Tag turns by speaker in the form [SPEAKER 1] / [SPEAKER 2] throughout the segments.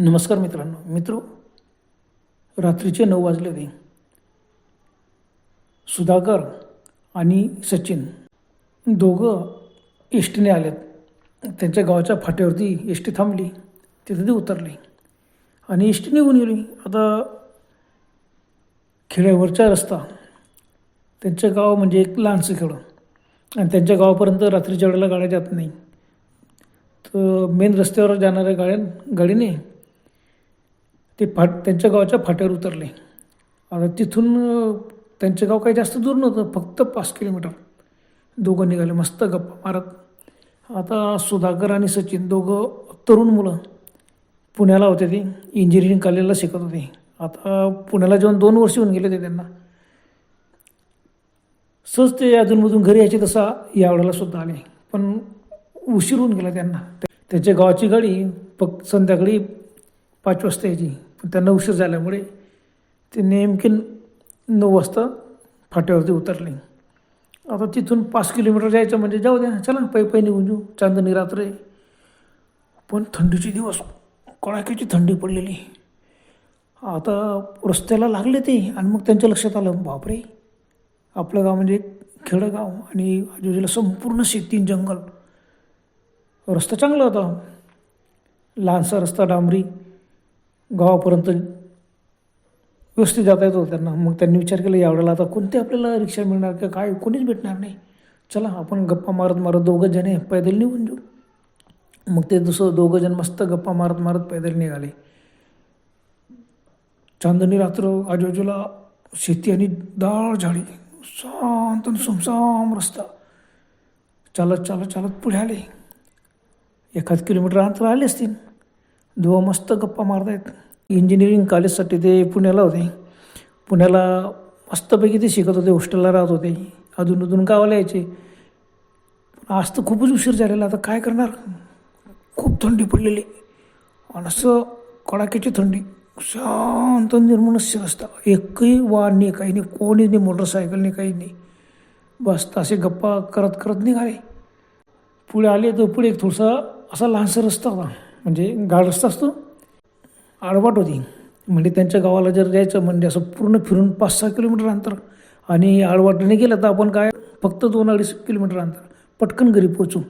[SPEAKER 1] नमस्कार मित्रांनो. मित्रो रात्रीचे नऊ वाजले होते. सुधाकर आणि सचिन दोघं एस टीने आलेत. त्यांच्या गावाच्या फाट्यावरती एस टी थांबली. तिथे ते उतरले. आणि एस टी निघून गेली. आता खेड्यावरचा रस्ता. त्यांचं गाव म्हणजे एक लहानसं खेडं. आणि त्यांच्या गावापर्यंत रात्रीच्या वेळेला गाड्या जात नाही. तर मेन रस्त्यावर जाणाऱ्या गाड्या गाडीने ते फाट त्यांच्या गावाच्या फाट्यावर उतरले. आता तिथून त्यांचं गाव काही जास्त दूर नव्हतं फक्त पाच किलोमीटर. दोघं निघाले मस्त गप्पा मारत. आता सुधाकर आणि सचिन दोघं तरुण मुलं. पुण्याला होते ते इंजिनिअरिंग कॉलेजला शिकत होते. आता पुण्याला जेव्हा दोन वर्ष होऊन गेले ते त्यांना. सहज ते अधूनमधून घरी यायचे तसा यावेळेला सुद्धा आले. पण उशीर होऊन गेला त्यांना. त्यांच्या गावाची गाडी फक्त संध्याकाळी पाच वाजता यायची. पण त्यांना उशीर झाल्यामुळे ते नेमके नऊ वाजता फाट्यावरती उतरले. आता तिथून पाच किलोमीटर जायचं म्हणजे जाऊ द्या चला पै पै निघून जाऊ. चांदणी रात्र आहे. पण थंडीचे दिवस कडाक्याची थंडी पडलेली. आता रस्त्याला लागले ते आणि मग त्यांच्या लक्षात आलं बापरे! आपलं गाव म्हणजे एक खेडं गाव आणि आजूबाजूला संपूर्ण शेती जंगल. रस्ता चांगला होता. लहानसा रस्ता डांबरी. गावापर्यंत व्यवस्थित जाता येत होतं त्यांना. मग त्यांनी विचार केला यावेळेला आता कोणते आपल्याला रिक्षा मिळणार का काय? कोणीच भेटणार नाही. चला आपण गप्पा मारत मारत दोघं जण आहे, पैदल निघून जाऊ. मग ते दुसरं दोघं जण मस्त गप्पा मारत मारत पैदल निघाले. चांदणी रात्र आजूबाजूला शेती आणि दाळ झाडी शांत आणि सुमसाम रस्ता. चालत चालत चालत पुढे आले. एखाद किलोमीटर अंतर आले असतील. दुवा मस्त गप्पा मारत आहेत इंजिनिअरिंग कॉलेजसाठी ते पुण्याला होते. पुण्याला मस्तपैकी ते शिकत होते हॉस्टेलला राहत होते. अधून अधून गावाला यायचे. आज तर खूपच उशीर झालेला आता काय करणार? खूप थंडी पडलेली. आणि असं कडाक्याची थंडी. शांत निर्मनुष्य रस्ता. एकही वाहन नाही काही नाही कोणी नाही मोटरसायकल नाही काही नाही. बस असे गप्पा करत करत निघाले. पुढे आले तर पुढे एक थोडासा असा लहानसा रस्ता होता. म्हणजे गाड रस्ता असतो आडवाट होती. म्हणजे त्यांच्या गावाला जर जायचं म्हणजे असं पूर्ण फिरून पाच सहा किलोमीटर अंतर. आणि आडवाटीने गेलं तर आपण काय फक्त दोन अडीच किलोमीटर अंतर. पटकन घरी पोचू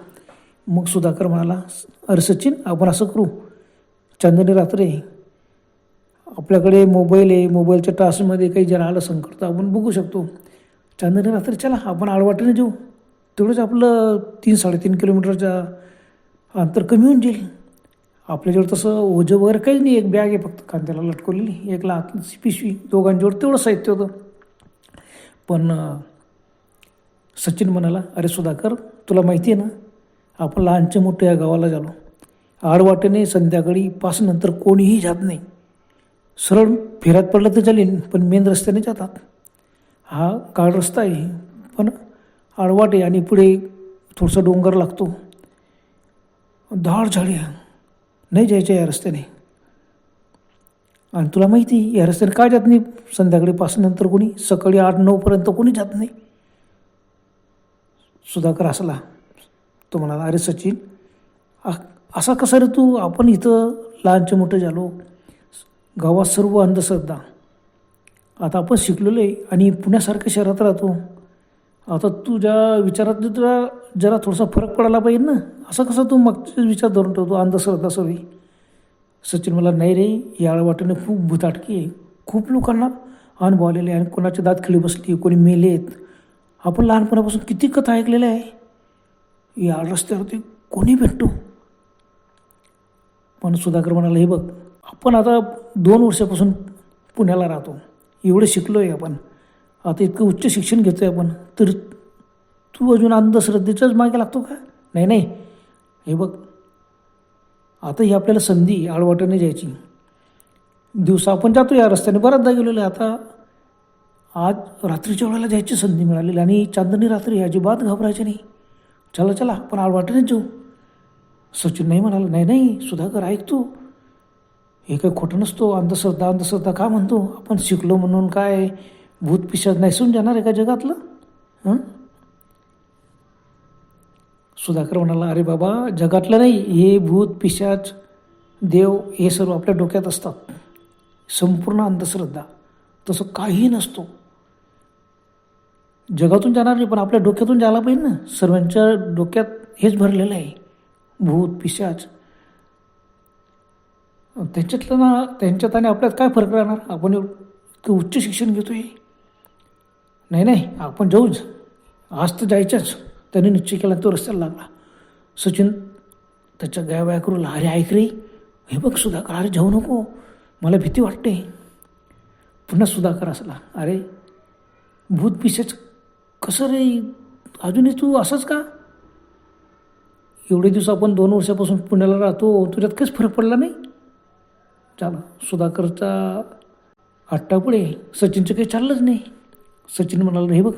[SPEAKER 1] मग सुधाकर म्हणाला अरे सचिन आपण असं करू. चांदणी रात्र आहे आपल्याकडे मोबाईल आहे. मोबाईलच्या टास्कमध्ये काही जर आलं संकट तर आपण बघू शकतो. चांदणी रात्री चला आपण आळवाटीने जाऊ. तेवढंच आपलं तीन साडेतीन किलोमीटरच्या अंतर कमी होऊन जाईल. आपल्याजवळ तसं ओझं वगैरे काहीच नाही. एक बॅग आहे फक्त. कांद्याला लटकवलेली. एक लाख पिशवी. दोघांच्यावर तेवढं साहित्य होतं. पण सचिन म्हणाला अरे सुधाकर तुला माहिती आहे ना? आपण लहानचे मोठे या गावाला झालो. आडवाटेने संध्याकाळी पाच नंतर कोणीही जात नाही. सरळ फेऱ्यात पडलं तर चालेल पण मेन रस्त्याने जातात. हा काळ रस्ता आहे. पण आडवाट आहे आणि पुढे थोडासा डोंगर लागतो. धाड झाडी आहे नाही जायचं या रस्त्याने. आणि तुला माहिती आहे, या रस्त्याने काय जात नाही? संध्याकाळी पाच नंतर कोणी? सकाळी आठ नऊपर्यंत कोणी जात नाही. सुधाकर असला तो म्हणाला अरे सचिन असा कसा रे तू? आपण इथं लहानचे मोठे झालो. गावात सर्व अंधश्रद्धा. आता आपण शिकलेलो आहे आणि पुण्यासारख्या शहरात राहतो. आता तुझ्या विचारात तुला जरा थोडासा फरक पडायला पाहिजे ना? असं कसं तू मागचे विचार धरून ठेवतो? अंधश्रद्धा सवी सचिन मला नाही रे याळ वाटेने खूप भुताटकी आहे. खूप लोकांना अनुभव आलेले आहे आणि कोणाचे दात खिळी बसली कोणी मेलेत. आपण लहानपणापासून किती कथा ऐकलेल्या आहे? या रस्त्यावरती कोणी भेटतो? पण सुधाकर म्हणाला हे बघ आपण आता दोन वर्षापासून पुण्याला राहतो. एवढे शिकलो आहे आपण. आता इतकं उच्च शिक्षण घेतो आहे आपण तर तू अजून अंधश्रद्धेच्याच मागे लागतो का? नाही नाही. हे बघ आता ही आपल्याला संधी आळवाटाने जायची दिवसा आपण जातो या रस्त्याने बऱ्याचदा गेलेलो आहे. आता आज रात्रीच्या वेळेला जायची संधी मिळालेली आणि चांदणी रात्री अजिबात घाबरायची नाही. चला चला आपण आळवाटाने जाऊ. सचिन नाही म्हणाला नाही नाही सुधाकर ऐक तू. हे काही खोटं नसतो. अंधश्रद्धा अंधश्रद्धा का म्हणतो? आपण शिकलो म्हणून काय? भूत पिशाच नैसून जाणार आहे का जगातलं? हं? सुधाकर म्हणाला अरे बाबा जगातलं नाही हे भूत पिशाच देव हे सर्व आपल्या डोक्यात असतात. संपूर्ण अंधश्रद्धा. तसं काहीही नसतो. जगातून जाणार नाही पण आपल्या डोक्यातून जायला पाहिजे ना. सर्वांच्या डोक्यात हेच भरलेलं आहे. भूत पिशाच. त्यांच्यातलं ना त्यांच्यात आणि आपल्यात काय फरक राहणार? आपण इतकं उच्च शिक्षण घेतो आहे नाही नाही आपण जाऊच. आज तर जायचंच. त्याने निश्चय केला तो रस्त्याला लागला. सचिन त्याच्या गायवाया करू अरे ऐक रे. हे बघ सुधाकर अरे जाऊ नको. मला भीती वाटते. पुन्हा सुधाकर असला. अरे भूत पिसेच कसं रे? अजूनही तू असंच का? एवढे दिवस आपण दोन वर्षापासून पुण्याला राहतो. तुझ्यात काहीच फरक पडला नाही? चाल सुधाकरचा हट्टा सचिनचं काही चाललंच नाही. सचिन म्हणाला हे बघ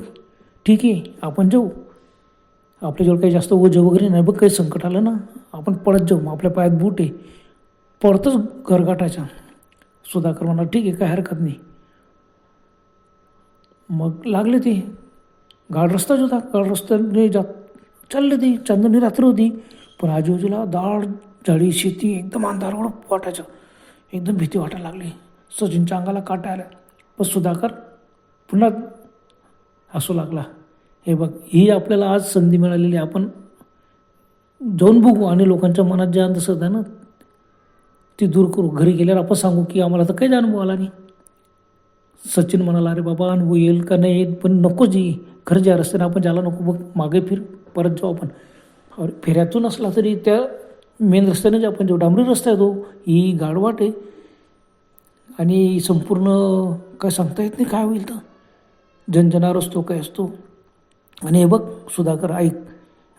[SPEAKER 1] ठीक आहे आपण जाऊ. आपल्याजवळ काही जास्त ओझं वगैरे नाही बघ काही संकट आलं ना आपण पळत जाऊ. मग आपल्या पायात बूट आहे. पळतच घर सुधाकर म्हणाला ठीक आहे काय हरकत नाही. मग लागले ते. गाड रस्ताच होता. गाड रस्त्याने जात चालले ते. चांदणी रात्र होती. पण आजूबाजूला दाड झाडी शेती एकदम अंधारवड वाटायचं. एकदम भीती वाटायला लागली. सचिनच्या अंगाला काटा आल्या. पण सुधाकर पुन्हा असू लागला. हे बघ ही आपल्याला आज संधी मिळालेली आहे. आपण जाऊन बघू. आणि लोकांच्या मनात जे अंधश्रद्धा आहे ना ती दूर करू. घरी गेल्यावर आपण सांगू की आम्हाला तर काहीच अनुभव आला नाही. सचिन म्हणाला अरे बाबा अनुभव येईल का नाही येईल पण नको जी. खरं ज्या रस्त्याने आपण जायला नको बघ मागे फिर परत जाऊ आपण. अरे फेऱ्यातून असला तरी त्या मेन रस्त्याने जे आपण जो डांबरी रस्ता येतो ही गाडवाट आहे. आणि संपूर्ण काय सांगता येत नाही काय होईल तर? जनजना असतो काय असतो? आणि हे बघ सुधाकर ऐक.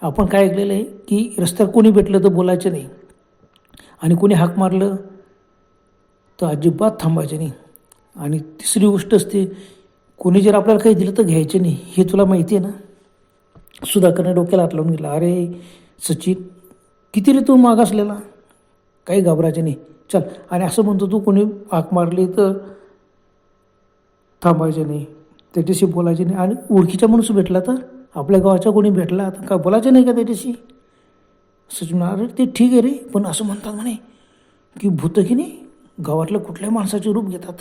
[SPEAKER 1] आपण काय ऐकलेलं आहे की रस्त्यावर कोणी भेटलं तर बोलायचं नाही. आणि कोणी हाक मारलं तर अजिबात थांबायचं नाही. आणि तिसरी गोष्ट असते कोणी जर आपल्याला काही दिलं तर घ्यायचं नाही. हे तुला माहिती आहे ना? सुधाकरने डोक्याला हात लावून गेला अरे सचिन किती रे तू मागासलेला काही घाबरायचं नाही. चल. आणि असं म्हणतो तू कोणी हाक मारली तर थांबायचं नाही. त्याच्याशी बोलायचे नाही. आणि ओळखीचा माणूस भेटला तर? आपल्या गावाच्या कोणी भेटला तर? काय बोलायचं नाही का त्याच्याशी? सचिन अरे ते ठीक आहे रे पण असं म्हणतात म्हणे की भूत की नाही गावातल्या कुठल्याही माणसाचे रूप घेतात.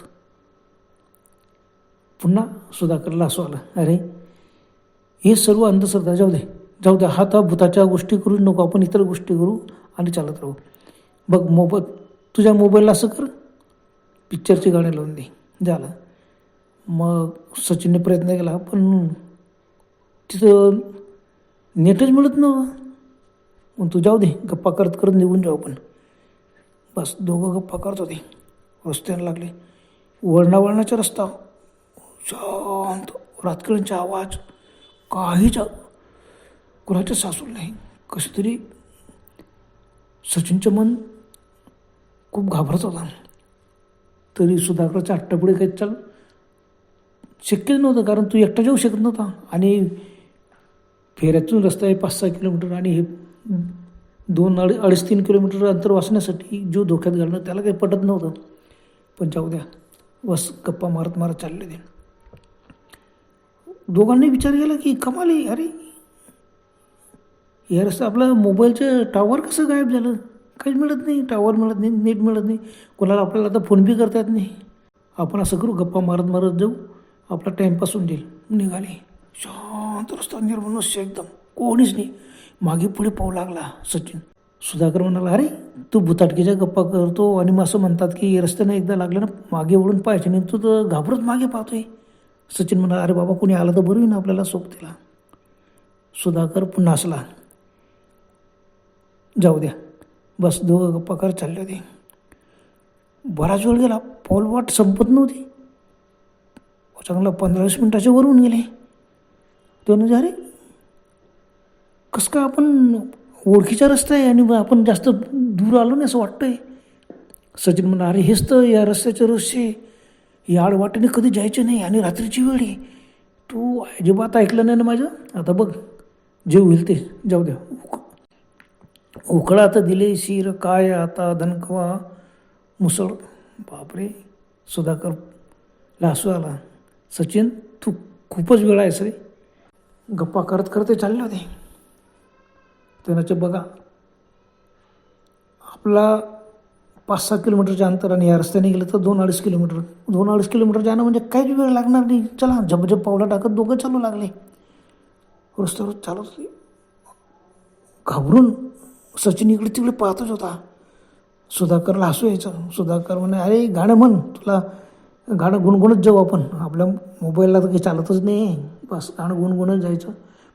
[SPEAKER 1] पुन्हा सुधाकरला असं आलं. अरे हे सर्व अंधश्रद्धा जाऊ दे जाऊ दे हा तर भूताच्या गोष्टी करू नको आपण इतर गोष्टी करू आणि चालत राहू. बघ मोबाईल तुझ्या मोबाईलला असं कर पिक्चरची गाणी लावून दे. झालं. मग सचिनने प्रयत्न केला पण तिथं नेटच मिळत नव्हतं. मग तू जाऊ दे गप्पा करत करत निघून जाऊ आपण. बस दोघं गप्पा करत होते. रस्त्याला लागले. वळणावळणाचा रस्ता. शांत रातकिळ्यांचा आवाज. काहीच कुणाच्या सासूर नाही. कसं तरी सचिनचं मन खूप घाबरत होता. तरी सुधाकरच्या अट्टापुढे काही चाल शक्यच नव्हतं कारण तू एकटा जाऊ शकत नव्हता. आणि फेऱ्यातून रस्ता आहे पाच सहा किलोमीटर आणि हे दोन अडे अडीच तीन किलोमीटर अंतर वाचण्यासाठी जो धोक्यात घालणं त्याला काही पटत नव्हतं. पण जाऊ द्या बस गप्पा मारत मारत चालले ते. दोघांनी विचार केला की कमाल आहे अरे या रस्ता आपला मोबाईलचं टावर कसं गायब झालं? काहीच मिळत नाही टावर मिळत नाही नेट मिळत नाही. कोणाला आपल्याला आता फोन बी करता येत नाही. आपण असं करू गप्पा मारत मारत जाऊ. आपला टाईमपास होऊन जाईल निघाले. शांत रस्ता निर्मनुष्य एकदम. कोणीच नाही. मागे पुढे पाहू लागला सचिन. सुधाकर म्हणाला अरे तू भुताटकीच्या गप्पा करतो आणि मग असं म्हणतात की रस्त्यानं एकदा लागलं ना मागे वळून पाहिजे नाही तू तर घाबरत मागे पाहतोय. सचिन म्हणाला अरे बाबा कोणी आलं तर बरं ना आपल्याला सोबतीला. सुधाकर पुन्हा असला जाऊ द्या. बस दोघं गप्पा करत चालले होते. बराच वेळ गेला. पाऊल वाट संपत नव्हती. चांगलं पंधरावीस मिनटाच्या वरून गेले. तो म्हणजे अरे कसं का आपण ओळखीचा रस्ता आहे आणि मग आपण जास्त दूर आलो नाही असं वाटतं आहे सचिन म्हणा अरे हेच तर या रस्त्याचे रस्ते या आडवाटेने कधी जायचं नाही आणि रात्रीची वेळ आहे. तू अजिबात ऐकलं नाही ना माझं? आता बघ जे होईल ते. जाऊ द्या उक- उकळा आता दिले शिर काय आता धनकवा मुसळ. बापरे सुधाकर लासू आला. सचिन तू खूपच वेळ आहेस रे. गप्पा करत करत चालले होते. त्यानाचे बघा आपला पाच सहा किलोमीटरच्या अंतराने या रस्त्याने गेलं तर दोन अडीच किलोमीटर. दोन अडीच किलोमीटर जाणं म्हणजे काहीच वेळ लागणार नाही. चला झपझप पावलं टाकत दोघं चालू लागले. रस्त्यावर चालत होते. घाबरून सचिन इकडे तिकडे पाहतच होता. सुधाकरला हसू यायचं. सुधाकर म्हणे अरे गाणं म्हण तुला गाणं गुणगुणत जाऊ आपण. आपल्या मोबाईलला तर काही चालतच नाही. बस गाणं गुणगुणत जायचं.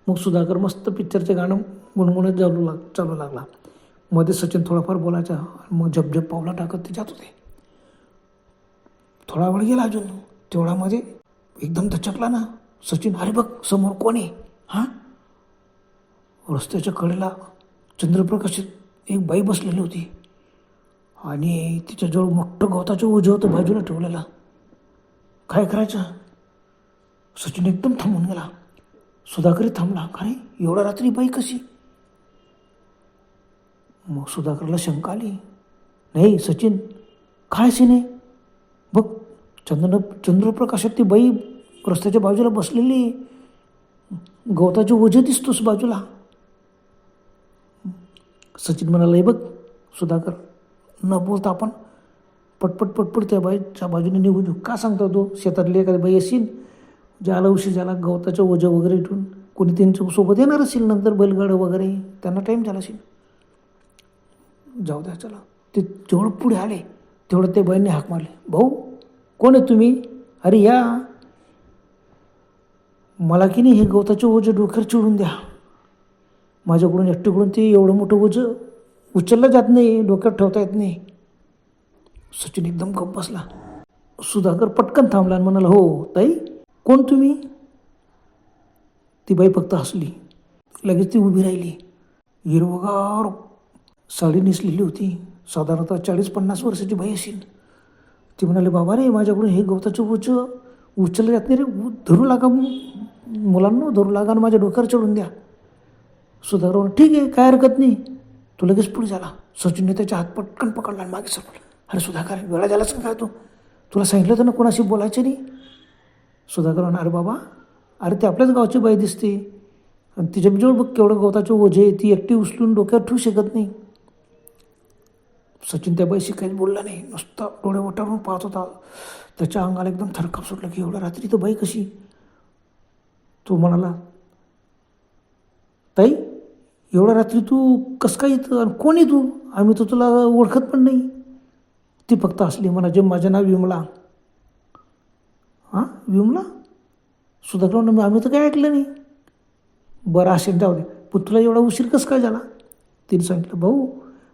[SPEAKER 1] मग सुधाकर मस्त पिक्चरचे गाणं गुणगुणत चालू लाग चालू लागला. मध्ये सचिन थोडाफार बोलायचा. मग झपझप पावला टाकत ते जात होते. थोडा वेळ गेला अजून. तेवढ्यामध्ये एकदम दचकला ना. सचिन अरे बघ समोर कोण आहे? हां? रस्त्याच्या कडेला चंद्रप्रकाशित एक बाई बसलेली होती. आणि तिच्याजवळ मोठं गवताचं ओझं होतं बाजूला ठेवलेला. काय करायचं? सचिन एकदम थांबून गेला. सुधाकरही थांबला. अरे एवढ्या रात्री बाई कशी? मग सुधाकरला शंका आली. नाही सचिन काय सीन बघ चंद्र चंद्रप्रकाशात ती बाई रस्त्याच्या बाजूला बसलेली आहे. गवताचे ओझे दिसतोस बाजूला. सचिन म्हणाला बघ सुधाकर न बोलता आपण पटपट पटपट त्या बाईच्या बाजूने निघून जाऊ. का सांगता तो? शेतातली एखादी बाई असेल ज्याला उशी ज्याला गवताचं ओझं वगैरे ठेवून कोणी त्यांच्यासोबत येणार असेल नंतर बैलगाडं वगैरे त्यांना टाईम झाला असेल. जाऊ द्या चला. ते जेवढं पुढे आले तेवढं ते बाईंनी हाक मारले. भाऊ कोण आहे तुम्ही? अरे या. मला की नाही हे गवताचे ओझं डोक्यावर चिडून द्या. माझ्याकडून एकटीकडून ते एवढं मोठं ओझं उचललं जात नाही डोक्यात ठेवता येत नाही. सचिन एकदम गप्प बसला. सुधाकर पटकन थांबला आणि म्हणाला हो ताई कोण तुम्ही? ती बाई फक्त हसली. लगेच ती उभी राहिली. हिरवगार साडी नेसलेली होती. साधारणतः चाळीस पन्नास वर्षाची बाई असेल. ती म्हणाले बाबा रे माझ्याकडून हे गवताचं उच उचललं जात नाही रे. धरू लागा मुलांना धरू लागा आणि माझ्या डोक्यावर चढून द्या. सुधाकर ठीक आहे काय हरकत नाही. तो लगेच पुढे झाला. सचिनने त्याच्या हात पटकन पकडला आणि मागे सरकला. अरे सुधाकर वेळा झालाच का काय तू? तुला सांगितलं तर ना कोणाशी बोलायचं नाही? सुधाकर म्हणा अरे बाबा अरे ते आपल्याच गावची बाई दिसते. आणि तिच्या जवळ बघ केवढं गवताचे ओझे ती एकटी उचलून डोक्यावर ठेवू शकत नाही. सचिन त्या बाईशी काहीच बोलला नाही नुसता डोळे वटारून पाहत होता. त्याच्या अंगाला एकदम थरकाप सुटला की एवढ्या रात्री तर बाई कशी? तो म्हणाला ताई एवढ्या रात्री तू कसं काय येतं आणि कोण आहे तू? आम्ही तर तुला ओळखत पण नाही. ती फक्त असली. म्हणा जे माझं नाव विमला. हां? विमला? सुधाकर म्हणून आम्ही तर काय ऐकलं नाही. बरं असेल जाऊ दे. पुतला एवढा उशीर कसं काय झाला? तिने सांगितलं भाऊ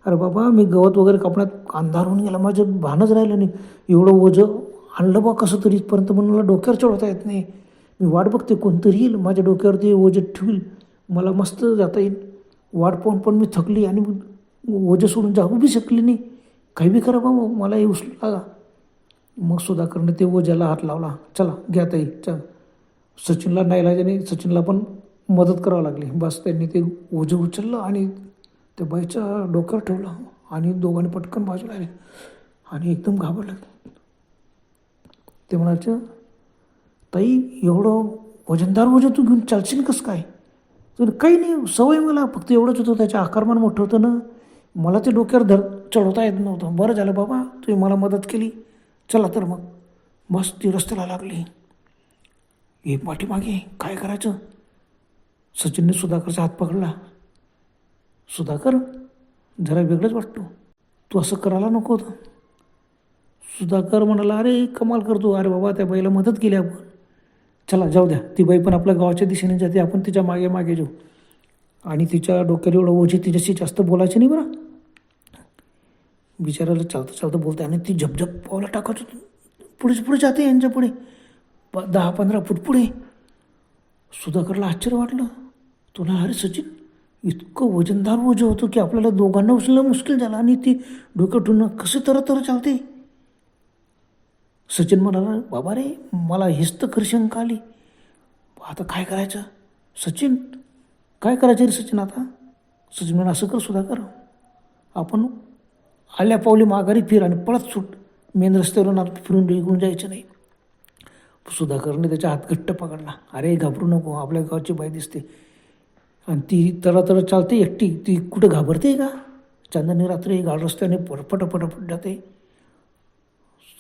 [SPEAKER 1] अरे बाबा मी गवत वगैरे कापण्यात अंधार होऊन गेला. माझं भानच राहिलं नाही. एवढं ओझं आणलं बा कसं तरी इथपर्यंत म्हणून मला डोक्यावर चढवता येत नाही. मी वाट बघते कोणतरी येईल माझ्या डोक्यावर ते ओझं ठेवील. मला मस्त जाता येईल. वाट पाहून पण मी थकली आणि ओझं सोडून जाऊ बी शकली नाही. काही बी करा बाबा मला हे उचलू लागा. मग सुधाकरने ते ओझ्याला हात लावला. चला घ्या ताई चल. सचिनला नाईलाजाने सचिनला पण मदत करावं लागली. बस त्यांनी ते ओझं उचललं आणि त्या बाईच्या डोक्यावर ठेवलं आणि दोघांनी पटकन बाजूला आले. आणि एकदम घाबरलं. ते म्हणायचं ताई एवढं वजनदार वजन तू घेऊन चालशील कसं काय? तर काही नाही सवय मला. फक्त एवढंच होतं त्याच्या आकारमान मोठं होतं ना. मला ते डोक्यावर धर चढवता येत नव्हतं. बरं झालं बाबा तुम्ही मला मदत केली. चला तर मग. बस ती रस्त्याला लागली. हे पाठीमागे काय करायचं? सचिनने सुधाकरचा हात पकडला. सुधाकर जरा वेगळंच वाटतो. तू असं करायला नको होतं. सुधाकर म्हणाला अरे कमाल करतो. अरे बाबा त्या बाईला मदत केली आपण. चला जाऊ द्या. ती बाई पण आपल्या गावाच्या दिशेने जाते. आपण तिच्यामागे मागे जाऊ. आणि तिच्या डोक्याला एवढं ओझे तिच्याशी जास्त बोलायचं नाही बरं? बिचाराला चालता चालता बोलते आणि ती झपझप पावला टाकत होती. पुढेच पुढे जाते यांच्या पुढे. प दहा पंधरा फूट पुढे. सुधाकरला आश्चर्य वाटलं. तुला अरे सचिन इतकं वजनदार ओझं होतं की आपल्याला दोघांना उचलणं मुश्किल झालं आणि ती डोकं ठेवणं कसं तर तर चालते? सचिन म्हणाला बाबा रे मला हेच तर खरी शंका आली. आता काय करायचं? सचिन काय करायचं रे सचिन आता? सचिन म्हणा असं कर सुधाकर. आपण आल्या पावली माघारी फिर आणि पळत सुट. मेन रस्त्यावरून फिरून निघून जायचं नाही. सुधाकरने त्याचा हात घट्ट पकडला. अरे घाबरू नको आपल्या गावची बाई दिसते. आणि ती तरा तरा चालते एकटी. ती कुठं घाबरते का? चांदणी रात्री गाड रस्त्याने पटपट पटपट जाते.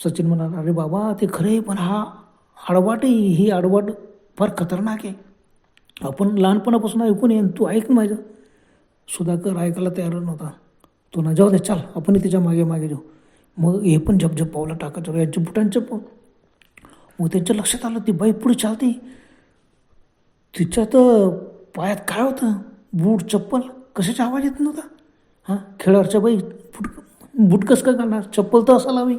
[SPEAKER 1] सचिन म्हणाला अरे बाबा ते खरं आहे पण हा आडवाट आहे. ही आडवाट फार खतरनाक आहे. आपण लहानपणापासून ऐकून येईन तू ऐक ना माझं. सुधाकर ऐकायला तयार नव्हता. तो ना जाऊ दे चाल आपण त्याच्यामागे मागे जाऊ. मग हे पण झपझप पावलं टाकायचं यांच्या बुटांच्या पण. मग त्यांच्या लक्षात आलं ती बाई पुढे चालते. तिच्या तर पायात काय होतं? बूट चप्पल कशाचा आवाज येत नव्हता? हां खेळावरच्या बाई फुट बूट कसं काय घालणार चप्पल तर असायला हवी.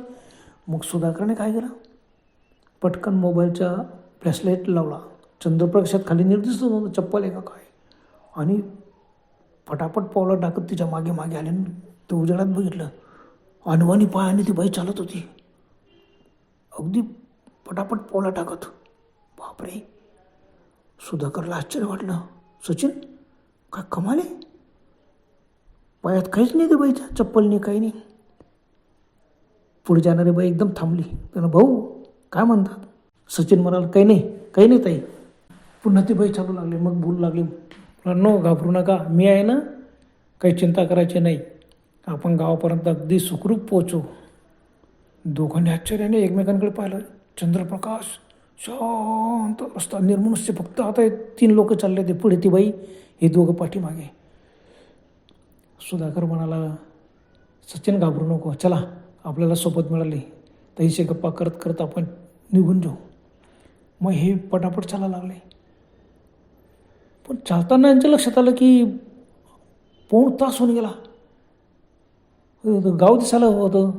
[SPEAKER 1] मग सुधाकरने काय केलं? पटकन मोबाईलच्या फ्लॅशलाईट लावला. चंद्रप्रकाशात खाली निर्दिष्ट नव्हतं चप्पल आहे का काय. आणि फटाफट पावलं टाकत तिच्यामागे मागे आले ते उजेडात बघितलं. अनवानी पायाने ती बाई चालत होती. अगदी पटापट पावला टाकत बापरे. सुधाकरला आश्चर्य वाटलं. सचिन काय कमाल आहे? पायात काहीच नाही ते बाईच्या? चप्पल नाही काही नाही. पुढे जाणारी बाई एकदम थांबली. त्यानं भाऊ काय म्हणतात? सचिन म्हणाला काही नाही काही नाही ताई. पुन्हा ती बाई चालू लागली. मग भूल लागली. नो घाबरू नका. मी आहे ना काही चिंता करायची नाही. आपण गावापर्यंत अगदी सुखरूप पोचू दोघांनी आश्चर्याने एकमेकांकडे पाहिलं. चंद्रप्रकाश शांत रस्ता निर्मनुष्य फक्त आता तीन लोक चालले ते पुढे ती बाई हे दोघं पाठीमागे. सुधाकर म्हणाला सचिन घाबरू नको. चला आपल्याला सोबत मिळाली. तैसे गप्पा करत करत आपण निघून जाऊ. मग हे पटापट चालायला लागले. पण चालताना यांच्या लक्षात आलं की पाऊण तास होऊन गेला. गाव दिसायला होतं.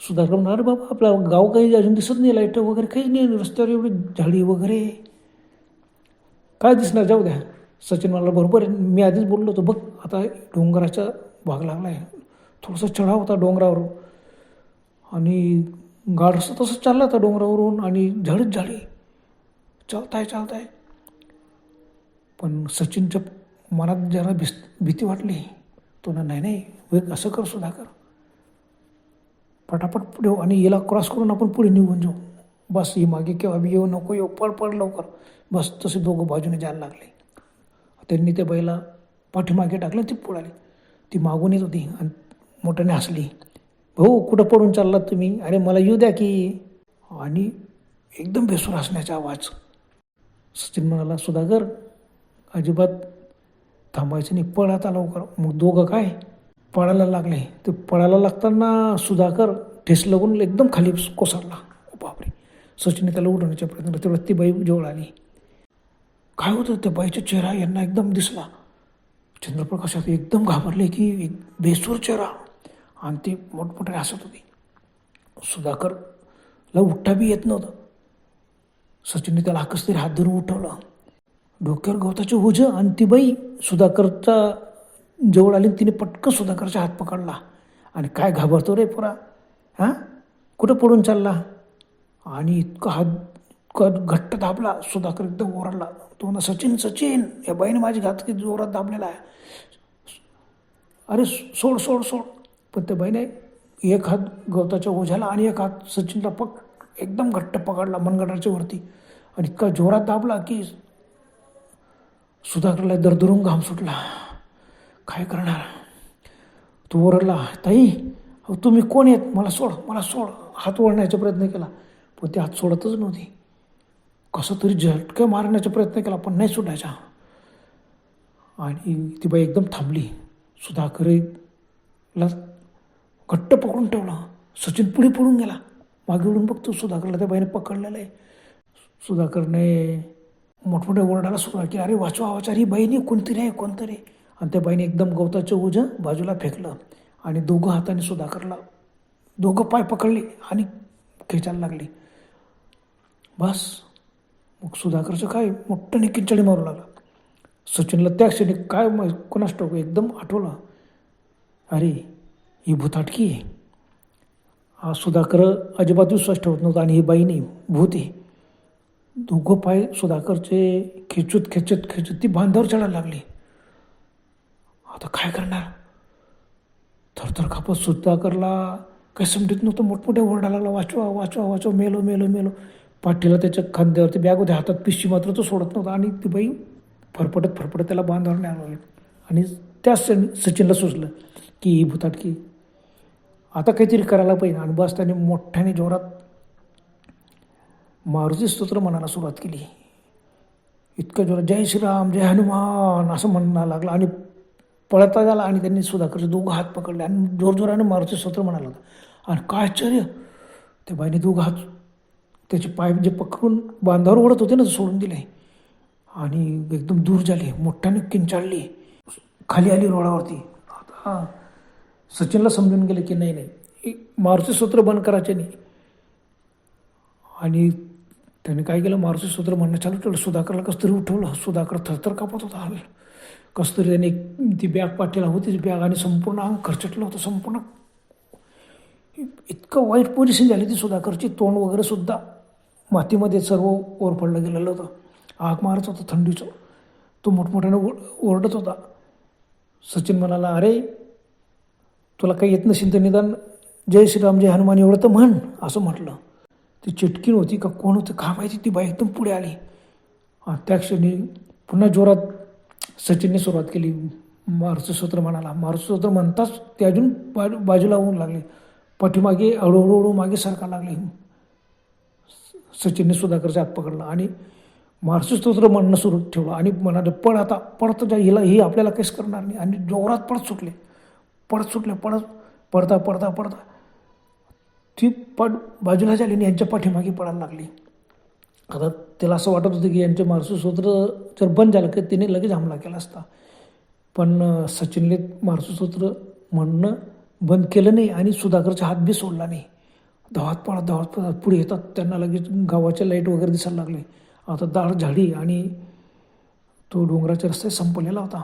[SPEAKER 1] सुधाकर म्हणा अरे बाबा आपला गाव काही अजून दिसत नाही लाइट वगैरे काही नाही रस्त्यावर एवढी झाडी वगैरे. काय दिसणार जाऊ द्या. सचिन मला बरोबर आहे. मी आधीच बोललो होतो बघ आता डोंगराचा भाग लागला आहे थोडंसं चढाव होता डोंगरावर. आणि गाड रस्ता तसंच चालला होता डोंगरावरून आणि झाडीच झाडी. चालताय चालताय. पण सचिनच्या मनात जरा भिस भीती वाटली. तो ना नाही नाही वेग असं कर सुधाकर. पटापट पुढे हो आणि याला क्रॉस करून आपण पुढे निघून जाऊ. बस ही मागे केव्हा बी येऊ नको येऊ पड पड लवकर. बस तसे दोघं बाजूने जायला लागले. त्यांनी त्या बाईला पाठीमागे टाकलं ती पुढाली ती मागून येत होती आणि मोठ्याने हसली. भाऊ कुठं पडून चाललात तुम्ही? अरे मला येऊ द्या की. आणि एकदम बेसूर हसण्याचा आवाज. सचिन म्हणाला सुधाकर अजिबात थांबायचं नाही. पळ आता लवकर. मग दोघं काय? पळायला लागले. ते पळायला लागताना सुधाकर ठेस लागून एकदम खाली कोसळला. बापरे. सचिनने त्याला उडवण्याचा प्रयत्न केला तेवढ्यात ती बाई जवळ आली. काय होतं? त्या बाईचा चेहरा यांना एकदम दिसला. चंद्रप्रकाशात एकदम घाबरले की एक बेसूर चेहरा. आणि ती मोठमोठ्याने हसत होती. सुधाकरला उठता बी येत नव्हतं. सचिनने त्याला हाकस तरी हात धरून उठवलं. डोक्यावर गवताचे ओझं आणि ती बाई सुधाकरचा जवळ आली तिने पटकन सुधाकरचा हात पकडला. आणि काय घाबरतो रे पुरा? हां? कुठं पडून चालला? आणि इतका हात इतका घट्ट दाबला सुधाकर एकदम ओरडला. तो म्हणा सचिन सचिन या बाईने माझी घात किती जोरात दाबलेला आहे. अरे सोड सोड सोड. पण त्या बाईने एक हात गवताच्या ओझ्याला आणि एक हात सचिनला पक एकदम घट्ट पकडला मनगटाच्या वरती. आणि इतका जोरात दाबला की सुधाकरला दरदरून घाम सुटला. काय करणार? तो ओरडला ताई अहो तुम्ही कोण आहेत? मला सोड मला सोड. हात ओढण्याचा प्रयत्न केला पण ते हात सोडतच नव्हती. कसं तरी झटकं मारण्याचा प्रयत्न केला पण नाही सुटायचा आणि ती बाई एकदम थांबली. सुधाकरला घट्ट पकडून ठेवला. सचिन पुढे पडून गेला. मागे उडून बघतो सुधाकरला त्या बाईने पकडलेलं आहे. सुधाकरने मोठमोठ्या ओरडायला सुरुवात की अरे वाचवा वाचा ही बहिणी कोणतरी आहे कोणतरी. आणि त्या बाईने एकदम गवताचं ओझं बाजूला फेकलं आणि दोघं हाताने सुधाकरला. दोघं पाय पकडले आणि खेचायला लागली. बस. मग सुधाकरचं काय? मोठ्याने किंचडी मारू लागला. सचिनला त्या क्षणी काय मग कोणास टोक एकदम आठवलं. अरे ही भूताटकी आहे. हा सुधाकर अजिबात विश्वास ठेवत नव्हता आणि ही बाईने भूत आहे. दोघं पाय सुधाकरचे खेचूत खेचत खेचत ती बांधावर चढायला लागली. आता काय करणार? थरथर खापत सुधाकरला काही समजत नव्हतं. मोठमोठ्या ओरडा लागला वाचवा वाचवा वाचवा मेलो मेलो मेलो. पाठीला त्याच्या खांद्यावरती बॅग होते. हातात पिशवी मात्र तो सोडत नव्हता. आणि ती बाई फरफटत फरफटत त्याला बांधावर न्यायला लागली. आणि त्याच सचिनला सुचलं की ही भुताटकी आता काहीतरी करायला पाहिजे. आणि बस त्याने मोठ्याने जोरात मारुती स्तोत्र म्हणायला सुरुवात केली. इतकं जोरात जय श्रीराम जय हनुमान असं म्हणायला लागलं आणि पळता झाला आणि त्यांनी सुधाकरचे दोघं हात पकडले आणि जोरजोराने मारुती स्तोत्र म्हणायला लागला. आणि काय आश्चर्य! त्या बाईने दोघं हात त्याचे पाय जे पकडून बांधावर ओढत होते ना सोडून दिले. आणि एकदम दूर झाले मोठ्याने किंचाळली खाली आली रोडावरती. आता सचिनला समजून गेले की नाही नाही. हे मारुती स्तोत्र बंद करायचे नाही. आणि त्याने काय केलं? मारुती सूत्र म्हणणं चालू ठेवलं. सुधाकरला कसं तरी उठवलं. सुधाकर थरथर कापत होता हवेल कसं तरी त्याने ती बॅग पाठीला होती. ती बॅग आणि संपूर्ण अंग खर्चटलं होतं. संपूर्ण इतकं वाईट पोझिशन झाली ती सुधाकरची. तोंड वगैरे सुद्धा मातीमध्ये सर्व ओरपडलं गेलेलं होतं. आग मारत होता थंडीचं. तो मोठमोठ्याने ओर ओरडत होता. सचिन म्हणाला अरे तुला काही येत नसेल तर निदान जय श्रीराम जय हनुमान एवढं तर म्हण असं म्हटलं. ती चिटकीन होती का कोण होतं का माहिती ती बाई एकदम पुढे आली. आणि त्या क्षणी पुन्हा जोरात सचिनने सुरुवात केली. मारुती सूत्र म्हणाला मारुती सूत्र म्हणताच ते अजून बाजू बाजूला होऊन लागले. पाठीमागे हळूहळू हळू मागे सरका लागले. सचिनने सुधाकरच्या हात पकडला आणि मारुती स्तोत्र म्हणणं सुरू ठेवलं आणि म्हणाले पळ आता पडत जा हिला ही आपल्याला काहीच करणार नाही. आणि जोरात पडत सुटले. पडत सुटले पडत पडता पडता पडता ती पड बाजूला झाली आणि यांच्या पाठीमागे पडायला लागली. आता त्याला असं वाटत होतं की यांचे मारुती जर बंद झालं की तिने लगेच हमला केला असता. पण सचिनने मारुती म्हणणं बंद केलं नाही आणि सुधाकरचा हात बी सोडला नाही. धावत पळा धावत पडत पुढे येतात. त्यांना लगेच गावाच्या लाइट वगैरे दिसायला लागले. आता दाळ झाडी आणि तो डोंगराच्या रस्ते संपलेला होता.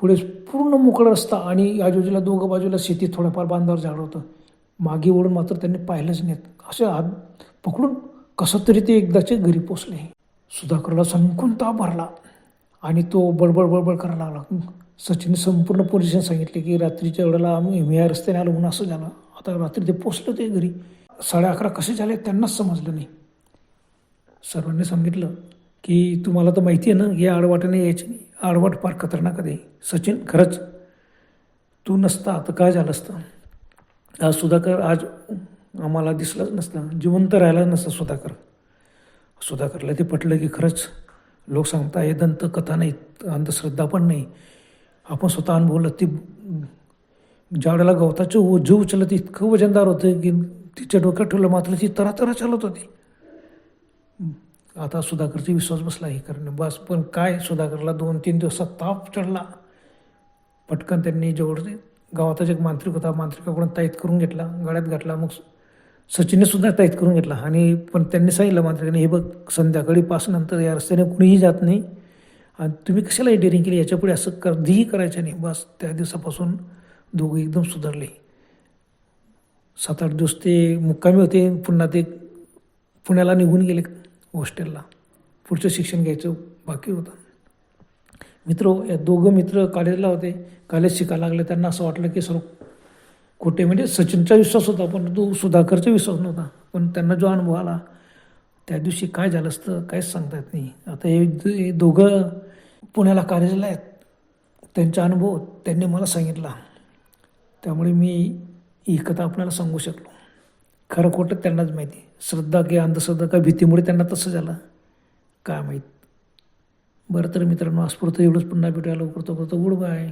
[SPEAKER 1] पुढे पूर्ण मोकळा रस्ता आणि आजूबाजूला दोघं बाजूला शेती थोडंफार बांधावर झाड होतं. मागे वळून मात्र त्यांनी पाहिलंच नाहीत. असे हात पकडून कसं तरी ते एकदाचे घरी पोचले सुधाकरला संकून ताप भरला आणि तो बडबड बडबड करायला लागला. सचिनने संपूर्ण पोझिशन सांगितले की रात्रीच्या वेळेला आम्ही मी या रस्त्याने आलो म्हणून असं झालं. आता रात्री ते पोचलं ते घरी. साडे अकरा कसे झाले त्यांनाच समजलं नाही. सर्वांनी सांगितलं की तुम्हाला तर माहिती आहे ना या आडवाटाने यायची नाही. आडवाट फार खतरनाक आहे. सचिन खरंच तू नसता तर काय झालं असतं? सुधाकर आज आम्हाला दिसलाच नसता जिवंत राहिला नसता सुधाकर. सुधाकरला ते पटलं की खरंच लोक सांगता हे दंतकथा नाहीत अंधश्रद्धा पण नाही. आपण स्वतः अनुभवलं ती ज्यावेळेला गवताचं ओझं उचललं उचलत इतकं वजनदार होतं की तिच्या डोक्यात ठेवलं मात्र ती तरातरा चालत होती. आता सुधाकरचा विश्वास बसला हे करणे बस पण काय? सुधाकरला दोन तीन दिवसात ताप चढला. पटकन त्यांनी जवळ गावातच एक मांत्रिक होता मांत्रिकाकडून ताईत करून घेतला गळ्यात घातला मग सचिनने सुद्धा ताईत करून घेतला. आणि पण त्यांनी सांगितलं मांत्रिकाने हे बघ संध्याकाळी पासनंतर या रस्त्याने कुणीही जात नाही. आणि तुम्ही कशाला डेअरिंग केली? याच्यापुढे असं कधीही करायचं नाही. बस त्या दिवसापासून दोघं एकदम सुधारले. सात आठ दिवस ते मुक्कामी होते पुन्हा ते पुण्याला निघून गेले हॉस्टेलला. पुढचं शिक्षण घ्यायचं बाकी होतं. मित्र या दोघं मित्र कॉलेजला होते. कॉलेज शिकायला लागले. त्यांना असं वाटलं की सर्व खोटे म्हणजे सचिनचा विश्वास होता पण तो सुधाकरचा विश्वास नव्हता. पण त्यांना जो अनुभव आला त्या दिवशी काय झालं असतं काहीच सांगता येत नाही. आता हे दोघं पुण्याला कॉलेजला आहेत. त्यांचा अनुभव त्यांनी मला सांगितला. त्यामुळे मी ही कथा आपल्याला सांगू शकलो. खरं खोटं त्यांनाच माहिती. श्रद्धा की अंधश्रद्धा काय भीतीमुळे त्यांना तसं झालं काय माहीत. बरं तर मित्रांनो आस्फूर्त एवढंच पुन्हा भेटूया. लवकर तो करतो गुड बाय